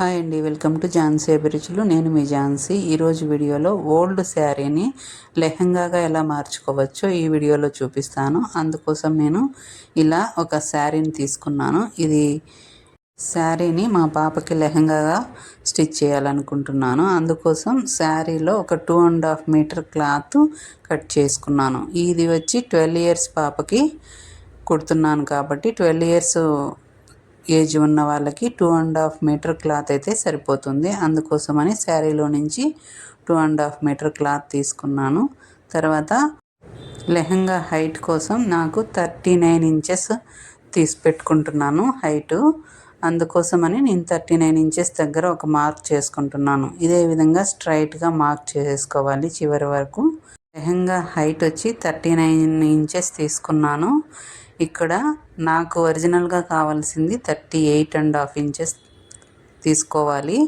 Hi అండి welcome to Jhansi అభిరుచులు. నేను మీ ఝాన్సీ. ఈరోజు వీడియోలో ఓల్డ్ శారీని లెహంగాగా ఎలా మార్చుకోవచ్చో ఈ వీడియోలో చూపిస్తాను. అందుకోసం నేను ఇలా ఒక శారీని తీసుకున్నాను. ఇది శారీని మా పాపకి లెహంగాగా స్టిచ్ చేయాలనుకుంటున్నాను. అందుకోసం శారీలో ఒక two and half metre cloth cut చేసుకున్నాను. ఇది వచ్చి ట్వెల్వ్ ఇయర్స్ పాపకి కుడుతున్నాను కాబట్టి ట్వెల్వ్ ఇయర్స్ ఏజ్ ఉన్న వాళ్ళకి two and half metre cloth అయితే సరిపోతుంది. అందుకోసమని శారీలో నుంచి two and half metre cloth తీసుకున్నాను. తర్వాత లెహంగా హైట్ కోసం నాకు థర్టీ నైన్ ఇంచెస్ తీసి పెట్టుకుంటున్నాను హైటు. అందుకోసమని నేను థర్టీ నైన్ ఇంచెస్ దగ్గర ఒక మార్క్ చేసుకుంటున్నాను. ఇదే విధంగా స్ట్రైట్గా మార్క్ చేసుకోవాలి చివరి వరకు. లెహంగా హైట్ వచ్చి థర్టీ నైన్ ఇంచెస్ తీసుకున్నాను. ఇక్కడ నాకు ఒరిజినల్గా కావాల్సింది thirty eight and half inches తీసుకోవాలి.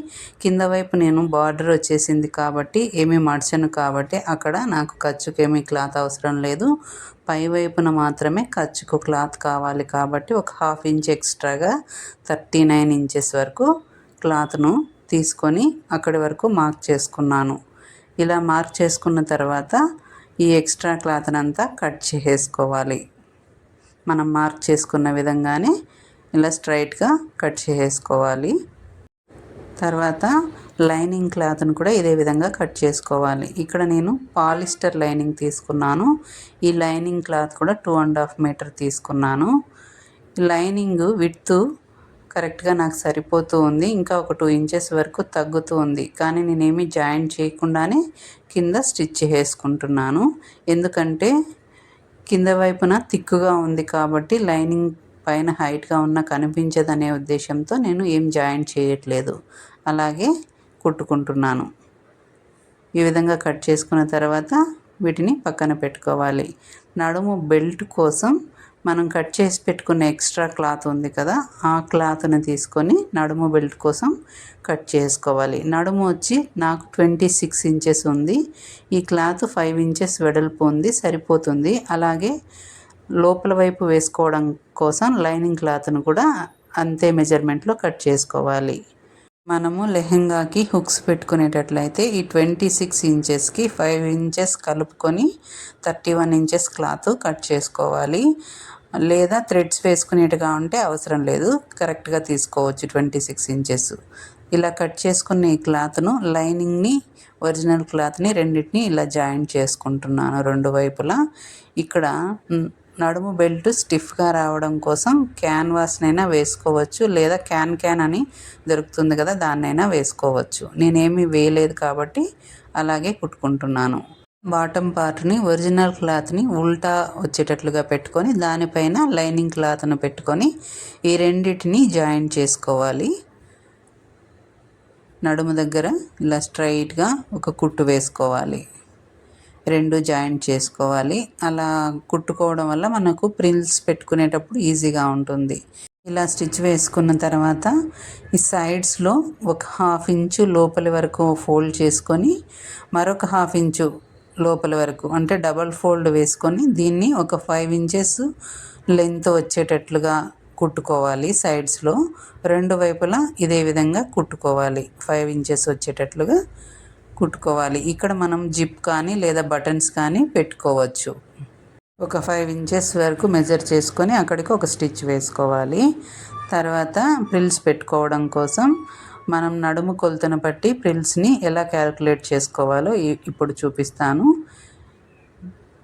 కింద వైపు నేను బార్డర్ వచ్చేసింది కాబట్టి ఏమీ మడచను కాబట్టి అక్కడ నాకు ఖర్చుకేమీ క్లాత్ అవసరం లేదు. పై వైపున మాత్రమే ఖర్చుకు క్లాత్ కావాలి కాబట్టి ఒక హాఫ్ ఇంచ్ ఎక్స్ట్రాగా థర్టీ నైన్ ఇంచెస్ వరకు క్లాత్ను తీసుకొని అక్కడి వరకు మార్క్ చేసుకున్నాను. ఇలా మార్క్ చేసుకున్న తర్వాత ఈ ఎక్స్ట్రా క్లాత్నంతా కట్ చేసుకోవాలి మనం మార్క్ చేసుకున్న విధంగానే ఇలా స్ట్రైట్గా కట్ చేసుకోవాలి. తర్వాత లైనింగ్ క్లాత్ను కూడా ఇదే విధంగా కట్ చేసుకోవాలి. ఇక్కడ నేను పాలిస్టర్ లైనింగ్ తీసుకున్నాను. ఈ లైనింగ్ క్లాత్ కూడా టూ అండ్ హాఫ్ మీటర్ తీసుకున్నాను. లైనింగ్ విడ్త్ కరెక్ట్గా నాకు సరిపోతూ ఉంది. ఇంకా ఒక టూ ఇంచెస్ వరకు తగ్గుతూ ఉంది. కానీ నేనేమి జాయింట్ చేయకుండానే కింద స్టిచ్ చేసుకుంటున్నాను. ఎందుకంటే కింద వైపున తిక్కుగా ఉంది కాబట్టి లైనింగ్ పైన హైట్గా ఉన్న కనిపించదనే ఉద్దేశంతో నేను ఏం జాయింట్ చేయట్లేదు. అలాగే కుట్టుకుంటున్నాను. ఈ విధంగా కట్ చేసుకున్న తర్వాత వీటిని పక్కన పెట్టుకోవాలి. నడుము బెల్ట్ కోసం మనం కట్ చేసి పెట్టుకున్న ఎక్స్ట్రా క్లాత్ ఉంది కదా ఆ క్లాత్ని తీసుకొని నడుము బెల్ట్ కోసం కట్ చేసుకోవాలి. నడుము వచ్చి నాకు ట్వంటీ సిక్స్ ఇంచెస్ ఉంది. ఈ క్లాత్ ఫైవ్ ఇంచెస్ వెడల్పు ఉంది సరిపోతుంది. అలాగే లోపల వైపు వేసుకోవడం కోసం లైనింగ్ క్లాత్ను కూడా అంతే మెజర్మెంట్లో కట్ చేసుకోవాలి. మనము లెహెంగాకి హుక్స్ పెట్టుకునేటట్లయితే ఈ ట్వంటీ సిక్స్ ఇంచెస్కి ఫైవ్ ఇంచెస్ కలుపుకొని thirty one inches cloth cut చేసుకోవాలి. లేదా థ్రెడ్స్ వేసుకునేట్టుగా ఉంటే అవసరం లేదు. కరెక్ట్గా తీసుకోవచ్చు ట్వంటీ సిక్స్ ఇంచెస్. ఇలా కట్ చేసుకున్న ఈ క్లాత్ను లైనింగ్ని ఒరిజినల్ క్లాత్ని రెండింటిని ఇలా జాయింట్ చేసుకుంటున్నాను రెండు వైపులా. ఇక్కడ నడుము బెల్ట్ స్టిఫ్గా రావడం కోసం క్యాన్వాస్నైనా వేసుకోవచ్చు లేదా క్యాన్ క్యాన్ అని దొరుకుతుంది కదా దాన్నైనా వేసుకోవచ్చు. నేనేమీ వేయలేదు కాబట్టి అలాగే కుట్టుకుంటున్నాను. బాటమ్ పార్ట్ని ఒరిజినల్ క్లాత్ని ఉల్టా వచ్చేటట్లుగా పెట్టుకొని దానిపైన లైనింగ్ క్లాత్ను పెట్టుకొని ఈ రెండింటిని జాయిన్ చేసుకోవాలి. నడుము దగ్గర ఇలా స్ట్రైట్గా ఒక కుట్టు వేసుకోవాలి. రెండు జాయింట్ చేసుకోవాలి. అలా కుట్టుకోవడం వల్ల మనకు ప్రిల్స్ పెట్టుకునేటప్పుడు ఈజీగా ఉంటుంది. ఇలా స్టిచ్ వేసుకున్న తర్వాత ఈ సైడ్స్లో ఒక హాఫ్ ఇంచు లోపలి వరకు ఫోల్డ్ చేసుకొని మరొక హాఫ్ ఇంచు లోపల వరకు అంటే డబల్ ఫోల్డ్ వేసుకొని దీన్ని ఒక ఫైవ్ ఇంచెస్ లెంత్ వచ్చేటట్లుగా కుట్టుకోవాలి సైడ్స్లో. రెండు వైపులా ఇదే విధంగా కుట్టుకోవాలి. ఫైవ్ ఇంచెస్ వచ్చేటట్లుగా కుట్టుకోవాలి. ఇక్కడ మనం జిప్ కానీ లేదా బటన్స్ కానీ పెట్టుకోవచ్చు. ఒక ఫైవ్ ఇంచెస్ వరకు మెజర్ చేసుకొని అక్కడికి ఒక స్టిచ్ వేసుకోవాలి. తర్వాత ప్రిల్స్ పెట్టుకోవడం కోసం మనం నడుము కొలతను బట్టి ప్రిల్స్ని ఎలా క్యాలిక్యులేట్ చేసుకోవాలో ఇప్పుడు చూపిస్తాను.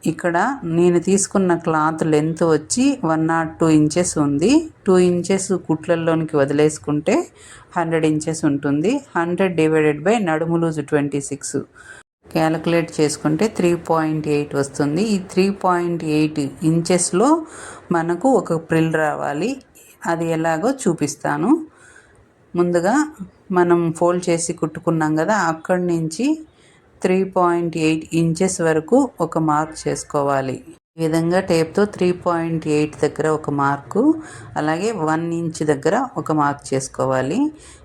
ఇక్కడ నేను తీసుకున్న క్లాత్ లెంత్ వచ్చి వన్ నాట్ టూ ఇంచెస్ ఉంది. టూ ఇంచెస్ కుట్లల్లోనికి వదిలేసుకుంటే హండ్రెడ్ ఇంచెస్ ఉంటుంది. హండ్రెడ్ డివైడెడ్ బై నడుము లూజు ట్వంటీ సిక్స్. క్యాలిక్యులేట్ చేసుకుంటే త్రీ పాయింట్ ఎయిట్ వస్తుంది. ఈ త్రీ పాయింట్ ఎయిట్ ఇంచెస్లో మనకు ఒక ప్రిల్ రావాలి. అది ఎలాగో చూపిస్తాను. ముందుగా మనం ఫోల్డ్ చేసి కుట్టుకున్నాం కదా అక్కడి నుంచి త్రీ పాయింట్ ఎయిట్ ఇంచెస్ వరకు ఒక మార్క్ చేసుకోవాలి. ఈ విధంగా టేప్తో త్రీ పాయింట్ ఎయిట్ దగ్గర ఒక మార్కు అలాగే వన్ ఇంచ్ దగ్గర ఒక మార్క్ చేసుకోవాలి.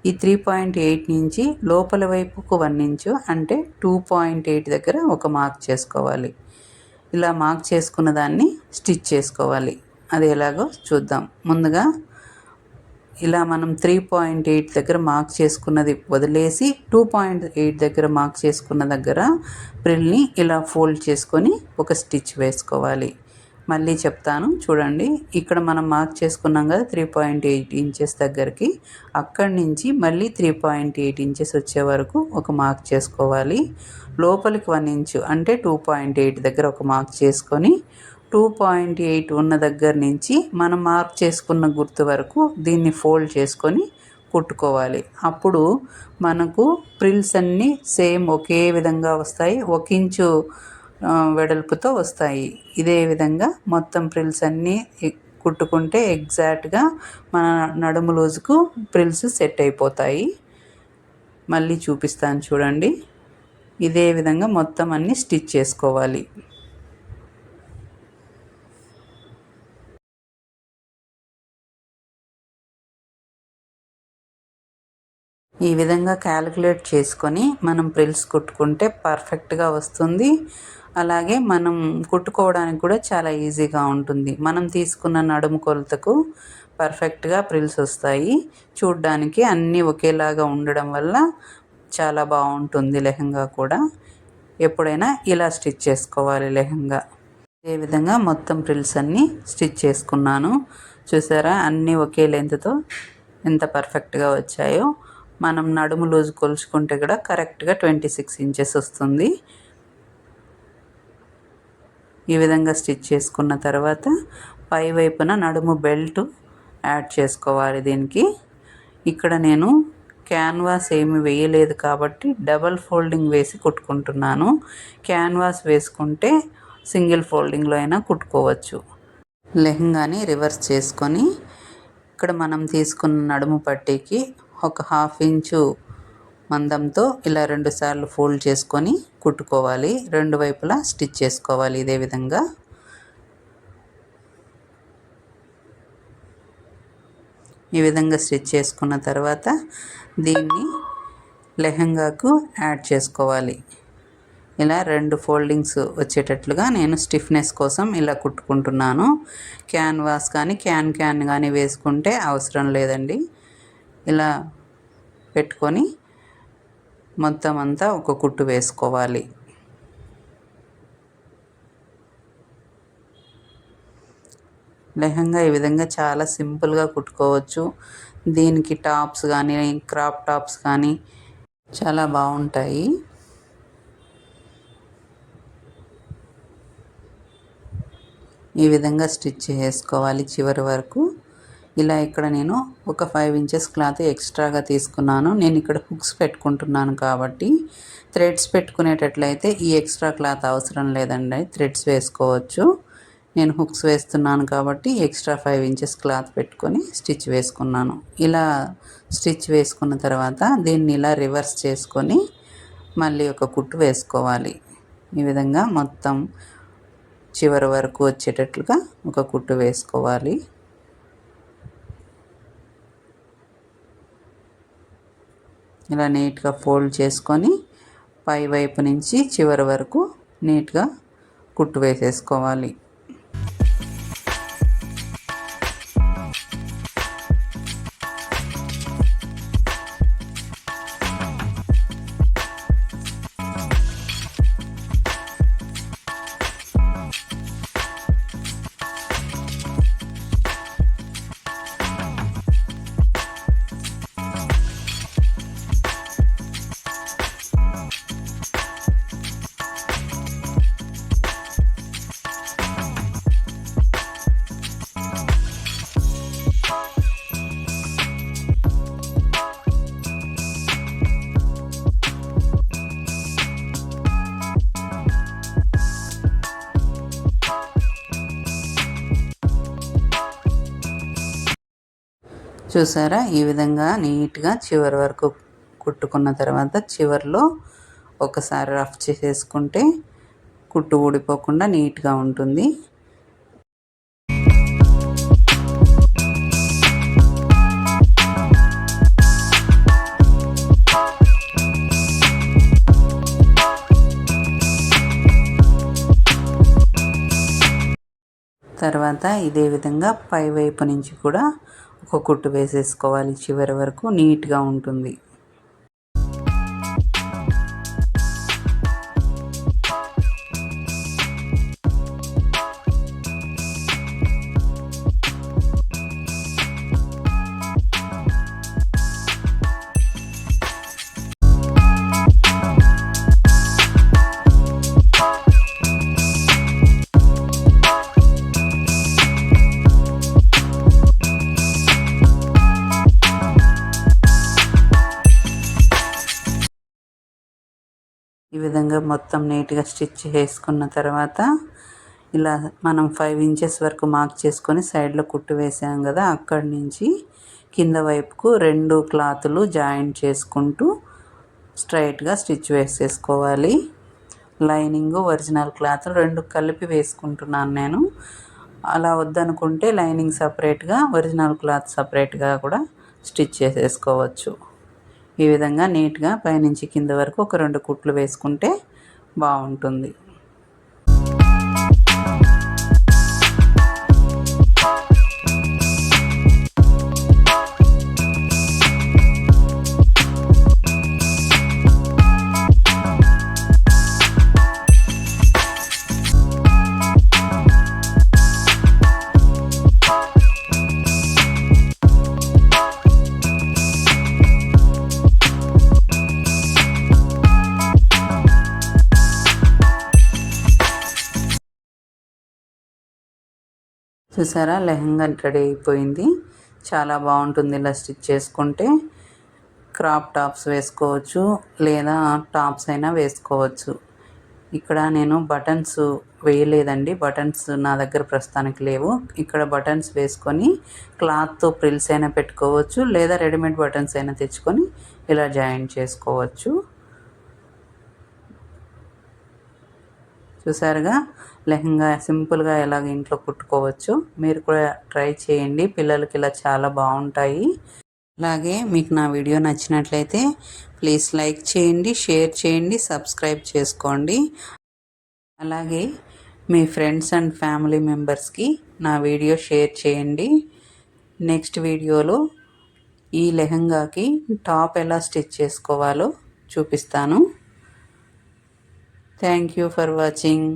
ఈ త్రీ పాయింట్ ఎయిట్ నుంచి లోపల వైపుకు వన్ ఇంచు అంటే టూ పాయింట్ ఎయిట్ దగ్గర ఒక మార్క్ చేసుకోవాలి. ఇలా మార్క్ చేసుకున్న దాన్ని స్టిచ్ చేసుకోవాలి. అది ఎలాగో చూద్దాం. ముందుగా ఇలా మనం త్రీ పాయింట్ ఎయిట్ దగ్గర మార్క్ చేసుకున్నది వదిలేసి టూ పాయింట్ ఎయిట్ దగ్గర మార్క్ చేసుకున్న దగ్గర ప్రిల్ని ఇలా ఫోల్డ్ చేసుకొని ఒక స్టిచ్ వేసుకోవాలి. మళ్ళీ చెప్తాను చూడండి. ఇక్కడ మనం మార్క్ చేసుకున్నాం కదా త్రీ పాయింట్ ఎయిట్ ఇంచెస్ దగ్గరికి. అక్కడి నుంచి మళ్ళీ త్రీ పాయింట్ ఎయిట్ ఇంచెస్ వచ్చే వరకు ఒక మార్క్ చేసుకోవాలి. లోపలికి వన్ ఇంచు అంటే టూ పాయింట్ ఎయిట్ దగ్గర ఒక మార్క్ చేసుకొని టూ పాయింట్ ఎయిట్ ఉన్న దగ్గర నుంచి మనం మార్క్ చేసుకున్న గుర్తు వరకు దీన్ని ఫోల్డ్ చేసుకొని కుట్టుకోవాలి. అప్పుడు మనకు ప్రిల్స్ అన్నీ సేమ్ ఒకే విధంగా వస్తాయి ఒక ఇంచు వెడల్పుతో వస్తాయి. ఇదే విధంగా మొత్తం ప్రిల్స్ అన్నీ కుట్టుకుంటే ఎగ్జాక్ట్గా మన నడుము రోజుకు ప్రిల్స్ సెట్ అయిపోతాయి. మళ్ళీ చూపిస్తాను చూడండి. ఇదే విధంగా మొత్తం అన్నీ స్టిచ్ చేసుకోవాలి. ఈ విధంగా క్యాలిక్యులేట్ చేసుకొని మనం ప్రిల్స్ కుట్టుకుంటే పర్ఫెక్ట్గా వస్తుంది. అలాగే మనం కుట్టుకోవడానికి కూడా చాలా ఈజీగా ఉంటుంది. మనం తీసుకున్న నడుము కొలతకు పర్ఫెక్ట్గా ప్రిల్స్ వస్తాయి. చూడ్డానికి అన్నీ ఒకేలాగా ఉండడం వల్ల చాలా బాగుంటుంది లెహంగా కూడా. ఎప్పుడైనా ఇలా స్టిచ్ చేసుకోవాలి లెహంగా. ఇదే విధంగా మొత్తం ప్రిల్స్ అన్నీ స్టిచ్ చేసుకున్నాను. చూసారా? అన్నీ ఒకే లెంత్తో ఎంత పర్ఫెక్ట్గా వచ్చాయో. మనం నడుము లూజ్ కొలుచుకుంటే కూడా కరెక్ట్గా ట్వంటీ సిక్స్ ఇంచెస్ వస్తుంది. ఈ విధంగా స్టిచ్ చేసుకున్న తర్వాత పై వైపున నడుము బెల్ట్ యాడ్ చేసుకోవాలి దీనికి. ఇక్కడ నేను క్యాన్వాస్ ఏమి వేయలేదు కాబట్టి డబల్ ఫోల్డింగ్ వేసి కుట్టుకుంటున్నాను. క్యాన్వాస్ వేసుకుంటే సింగిల్ ఫోల్డింగ్లో అయినా కుట్టుకోవచ్చు. లెహంగాని రివర్స్ చేసుకొని ఇక్కడ మనం తీసుకున్న నడుము పట్టీకి ఒక హాఫ్ ఇంచు మందంతో ఇలా రెండు సార్లు ఫోల్డ్ చేసుకొని కుట్టుకోవాలి. రెండు వైపులా స్టిచ్ చేసుకోవాలి ఇదే విధంగా. ఈ విధంగా స్టిచ్ చేసుకున్న తర్వాత దీన్ని లెహంగాకు యాడ్ చేసుకోవాలి. ఇలా రెండు ఫోల్డింగ్స్ వచ్చేటట్లుగా నేను స్టిఫ్నెస్ కోసం ఇలా కుట్టుకుంటున్నాను. క్యాన్వాస్ కానీ క్యాన్ క్యాన్ కానీ వేసుకుంటే అవసరం లేదండి. ఇలా పెట్టుకొని మొత్తం అంతా ఒక కుట్టు వేసుకోవాలి. లెహంగా ఈ విధంగా చాలా సింపుల్గా కుట్టుకోవచ్చు. దీనికి టాప్స్ కానీ క్రాప్ టాప్స్ కానీ చాలా బాగుంటాయి. ఈ విధంగా స్టిచ్ చేసుకోవాలి చివరి వరకు. ఇలా ఇక్కడ నేను ఒక ఫైవ్ ఇంచెస్ క్లాత్ ఎక్స్ట్రాగా తీసుకున్నాను. నేను ఇక్కడ హుక్స్ పెట్టుకుంటున్నాను కాబట్టి థ్రెడ్స్ పెట్టుకునేటట్లయితే ఈ ఎక్స్ట్రా క్లాత్ అవసరం లేదండి. థ్రెడ్స్ వేసుకోవచ్చు. నేను హుక్స్ వేస్తున్నాను కాబట్టి ఎక్స్ట్రా ఫైవ్ ఇంచెస్ క్లాత్ పెట్టుకొని స్టిచ్ వేసుకున్నాను. ఇలా స్టిచ్ వేసుకున్న తర్వాత దీన్ని ఇలా రివర్స్ చేసుకొని మళ్ళీ ఒక కుట్టు వేసుకోవాలి. ఈ విధంగా మొత్తం చివరి వరకు వచ్చేటట్లుగా ఒక కుట్టు వేసుకోవాలి. ఇలా నీట్గా ఫోల్డ్ చేసుకొని పై వైపు నుంచి చివరి వరకు నీట్గా కుట్టు వేసేసుకోవాలి. చూసారా? ఈ విధంగా నీట్గా చివరి వరకు కుట్టుకున్న తర్వాత చివరిలో ఒకసారి రఫ్ చేసేసుకుంటే కుట్టు ఊడిపోకుండా నీట్గా ఉంటుంది. తర్వాత ఇదే విధంగా పై వైపు నుంచి కూడా ఒక కుట్టు వేసేసుకోవాలి చివరి వరకు నీట్గా ఉంటుంది. విధంగా మొత్తం నీట్గా స్టిచ్ చేసుకున్న తర్వాత ఇలా మనం ఫైవ్ ఇంచెస్ వరకు మార్క్ చేసుకొని సైడ్లో కుట్టు వేసాం కదా అక్కడి నుంచి కింద వైపుకు రెండు క్లాతులు జాయింట్ చేసుకుంటూ స్ట్రైట్గా స్టిచ్ వేసేసుకోవాలి. లైనింగ్ ఒరిజినల్ క్లాత్ రెండు కలిపి వేసుకుంటున్నాను నేను. అలా వద్దనుకుంటే లైనింగ్ సపరేట్గా ఒరిజినల్ క్లాత్ సపరేట్గా కూడా స్టిచ్ చేసేసుకోవచ్చు. ఈ విధంగా నీట్గా పైనుంచి కింద వరకు ఒక రెండు కుట్లు వేసుకుంటే బాగుంటుంది. చూసారా? లెహంగా రెడీ అయిపోయింది. చాలా బాగుంటుంది ఇలా స్టిచ్ చేసుకుంటే. క్రాప్ టాప్స్ వేసుకోవచ్చు లేదా టాప్స్ అయినా వేసుకోవచ్చు. ఇక్కడ నేను బటన్స్ వేయలేదండి. బటన్స్ నా దగ్గర ప్రస్తుతానికి లేవు. ఇక్కడ బటన్స్ వేసుకొని క్లాత్తో ప్రిల్స్ అయినా పెట్టుకోవచ్చు లేదా రెడీమేడ్ బటన్స్ అయినా తెచ్చుకొని ఇలా జాయిన్ చేసుకోవచ్చు. చూసారుగా? లెహంగా సింపుల్గా ఎలాగ ఇంట్లో కుట్టుకోవచ్చు. మీరు కూడా ట్రై చేయండి. పిల్లలకి ఇలా చాలా బాగుంటాయి. అలాగే మీకు నా వీడియో నచ్చినట్లయితే ప్లీజ్ లైక్ చేయండి షేర్ చేయండి సబ్స్క్రైబ్ చేసుకోండి. అలాగే మీ ఫ్రెండ్స్ అండ్ ఫ్యామిలీ మెంబర్స్కి నా వీడియో షేర్ చేయండి. నెక్స్ట్ వీడియోలో ఈ లెహంగాకి టాప్ ఎలా స్టిచ్ చేసుకోవాలో చూపిస్తాను. Thank you for watching.